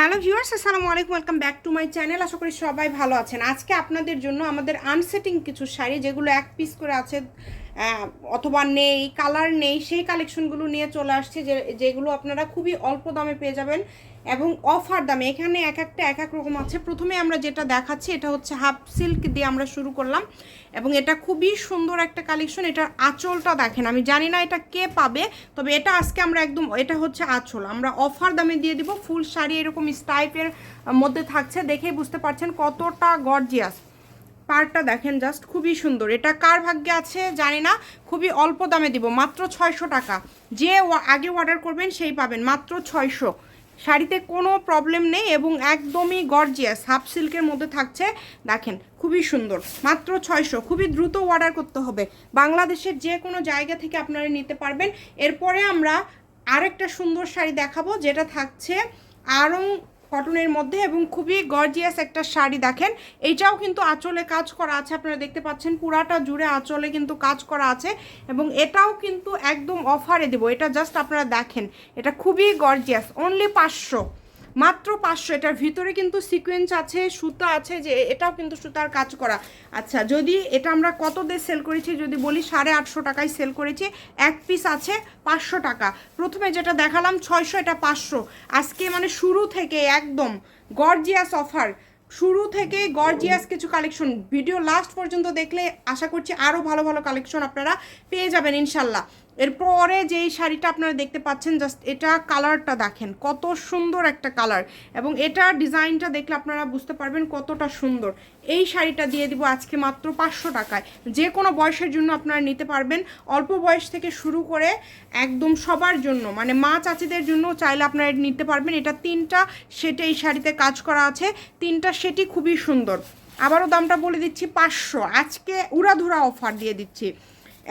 Hello viewers, আসসালামু আলাইকুম, welcome back to my channel. আশা করি সবাই ভালো আছেন। আজকে আপনাদের জন্য আমাদের আনসেটিং কিছু শাড়ি, যেগুলো এক পিস করে আছে অথবা নেই কালার নেই, সেই কালেকশনগুলো নিয়ে চলে আসছে, যে, যেগুলো আপনারা খুবই অল্প দামে পেয়ে যাবেন। এবং অফার দামে, এখানে এক একটা, এক এক রকম আছে। প্রথমে আমরা যেটা দেখাচ্ছি, এটা হচ্ছে হাফ সিল্ক দিয়ে আমরা শুরু করলাম। এবং এটা খুবই সুন্দর একটা কালেকশন, এটার আঁচলটা দেখেন। আমি জানি না এটা কে পাবে, তবে এটা আজকে আমরা একদম, এটা হচ্ছে আঁচল। আমরা অফার দামে দিয়ে দিব, ফুল শাড়ি এরকম স্টাইপের মধ্যে থাকছে, দেখেই বুঝতে পারছেন কতটা গর্জিয়াস। পার্টটা দেখেন জাস্ট, খুবই সুন্দর। এটা কার ভাগ্যে আছে জানি না, খুবই অল্প দামে দিব, মাত্র ছয়শো টাকা। যে আগে অর্ডার করবেন, সেই পাবেন, মাত্র ছয়শো। শাড়িতে কোনো প্রবলেম নেই এবং একদমই গর্জিয়াস হাফ সিল্কের মধ্যে থাকছে। দেখেন, খুবই সুন্দর। মাত্র ছয়শো। খুবই দ্রুত অর্ডার করতে হবে। বাংলাদেশের যে কোনো জায়গা থেকে আপনারা নিতে পারবেন। এরপরে আমরা আরেকটা সুন্দর শাড়ি দেখাবো, যেটা থাকছে আরং কটনের মধ্যে এবং খুবই গর্জিয়াস একটা শাড়ি দেখেন। এইটাও কিন্তু আঁচলে কাজ করা আছে, আপনারা দেখতে পাচ্ছেন পুরাটা জুড়ে আঁচলে কিন্তু কাজ করা আছে এবং এটাও কিন্তু একদম অফারে দেবো। এটা জাস্ট আপনারা দেখেন, এটা খুবই গর্জিয়াস অনলি পাঁচশো। মাত্র পাঁচশো, এটার ভিতরে কিন্তু সিকোয়েন্স আছে, সুতা আছে যে এটাও কিন্তু সুতার কাজ করা। আচ্ছা যদি এটা আমরা কত দিয়ে সেল করেছি, যদি বলি সাড়ে আটশো টাকায় সেল করেছি, এক পিস আছে পাঁচশো টাকা। প্রথমে যেটা দেখালাম ছয়শো, এটা পাঁচশো। আজকে মানে শুরু থেকে একদম গর্জিয়াস অফার শুরু থেকে গর্জিয়াস কিছু কালেকশন ভিডিও লাস্ট পর্যন্ত দেখলে আশা করছি আরও ভালো ভালো কালেকশন আপনারা পেয়ে যাবেন, ইনশাল্লাহ। এরপরে যেই শাড়িটা আপনারা দেখতে পাচ্ছেন জাস্ট এটা কালারটা দেখেন, কত সুন্দর একটা কালার এবং এটার ডিজাইনটা দেখলে আপনারা বুঝতে পারবেন কতটা সুন্দর। এই শাড়িটা দিয়ে দিব আজকে মাত্র পাঁচশো টাকায়। যে কোনো বয়সের জন্য আপনারা নিতে পারবেন। অল্প বয়স থেকে শুরু করে একদম সবার জন্য মানে মা চাচিদের জন্য চাইলে আপনারা এটা নিতে পারবেন। এটা তিনটা সেটে এই শাড়িতে কাজ করা আছে। তিনটা সেটি খুবই সুন্দর। আবারও দামটা বলে দিচ্ছি পাঁচশো। আজকে উড়াধুরা অফার দিয়ে দিচ্ছি।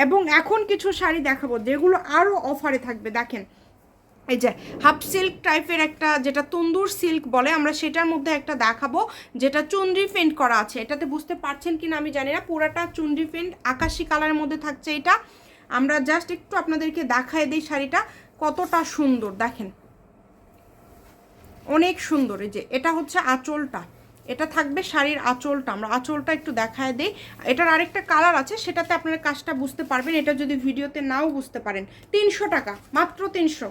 এবং এখন কিছু শাড়ি দেখাবো, যেগুলো আরও অফারে থাকবে। দেখেন, এই যে হাফ সিল্ক টাইপের একটা, যেটা তন্দুর সিল্ক বলে, আমরা সেটার মধ্যে একটা দেখাবো, যেটা চুনরি পেন্ট করা আছে। এটাতে বুঝতে পারছেন কিনা আমি জানি না, পুরাটা চুনরি পেন্ট আকাশি কালারের মধ্যে থাকছে এটা। আমরা জাস্ট একটু আপনাদেরকে দেখায় দিই শাড়িটা, কতটা সুন্দর। দেখেন, অনেক সুন্দর, এই যে, এটা হচ্ছে আঁচলটা। এটা থাকবে শাড়ির আঁচলটা। আমরা আঁচলটা একটু দেখায় দিই। এটার আরেকটা কালার আছে, সেটাতে আপনারা কাজটা বুঝতে পারবেন। এটা যদি ভিডিওতে নাও বুঝতে পারেন। তিনশো টাকা, মাত্র তিনশো।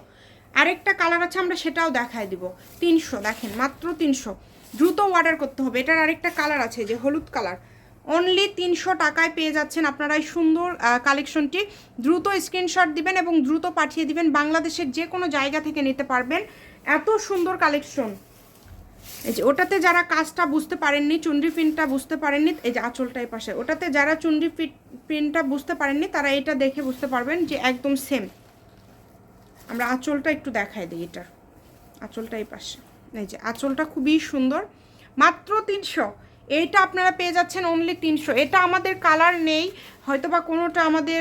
আরেকটা কালার আছে, আমরা সেটাও দেখায় দিব। তিনশো, দেখেন, মাত্র তিনশো। দ্রুত অর্ডার করতে হবে। এটার আরেকটা কালার আছে, যে হলুদ কালার অনলি তিনশো টাকায় পেয়ে যাচ্ছেন আপনারা এই সুন্দর কালেকশনটি দ্রুত স্ক্রিনশট দিবেন এবং দ্রুত পাঠিয়ে দিবেন। বাংলাদেশের যে কোনো জায়গা থেকে নিতে পারবেন। এত সুন্দর কালেকশন এই যে ওটাতে যারা কাজটা বুঝতে পারেননি চুন্ডি পিনটা বুঝতে পারেননি, এই যে আঁচলটা এই পাশে, ওটাতে যারা চুন্ডি পিনটা বুঝতে পারেননি, তারা এটা দেখে বুঝতে পারবেন যে একদম সেম আমরা আঁচলটা একটু দেখাই দিই এটার আঁচলটা এই পাশে। এই যে আঁচলটা খুবই সুন্দর। মাত্র তিনশো। এইটা আপনারা পেয়ে যাচ্ছেন অনলি তিনশো। এটা আমাদের কালার নেই। হয়তো বা কোনোটা আমাদের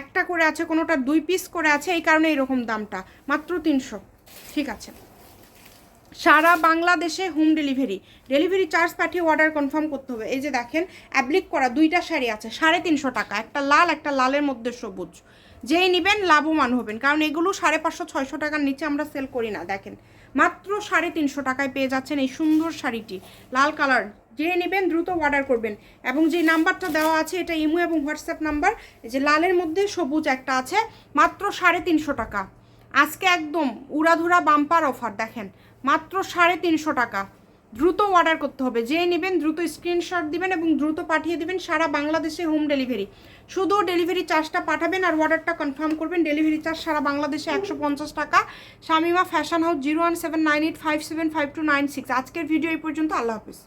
একটা করে আছে, কোনোটা দুই পিস করে আছে, এই কারণে এরকম দামটা। মাত্র তিনশো। ঠিক আছে। সারা বাংলাদেশে হোম ডেলিভারি ডেলিভারি চার্জ পাঠিয়ে অর্ডার কনফার্ম করতে হবে। এই যে দেখেন অ্যাপ্লিক করা দুইটা শাড়ি আছে, সাড়ে তিনশো টাকা, একটা লাল, একটা লালের মধ্যে সবুজ। যেই নেবেন লাভবান হবেন, কারণ এগুলো সাড়ে পাঁচশো, ছয়শো টাকার নিচে আমরা সেল করি না, দেখেন। মাত্র সাড়ে তিনশো টাকায় পেয়ে যাচ্ছেন এই সুন্দর শাড়িটি, লাল কালার যে নেবেন দ্রুত অর্ডার করবেন। এবং যে নাম্বারটা দেওয়া আছে, এটা ইমো এবং হোয়াটসঅ্যাপ নাম্বার যে লালের মধ্যে সবুজ একটা আছে, মাত্র সাড়ে তিনশো টাকা। আজকে একদম উড়াধুরা বাম্পার অফার দেখেন। মাত্র সাড়ে তিনশো টাকা। দ্রুত অর্ডার করতে হবে। যে নেবেন, দ্রুত স্ক্রিনশট দিবেন এবং দ্রুত পাঠিয়ে দিবেন সারা বাংলাদেশে হোম ডেলিভারি শুধু ডেলিভারি চার্জটা পাঠাবেন আর অর্ডারটা কনফার্ম করবেন। ডেলিভারি চার্জ সারা বাংলাদেশে একশো পঞ্চাশ টাকা। Shamima fashion house zero one seven nine eight five seven five two nine six আজকের ভিডিও এই পর্যন্ত। আল্লাহ হাফিজ।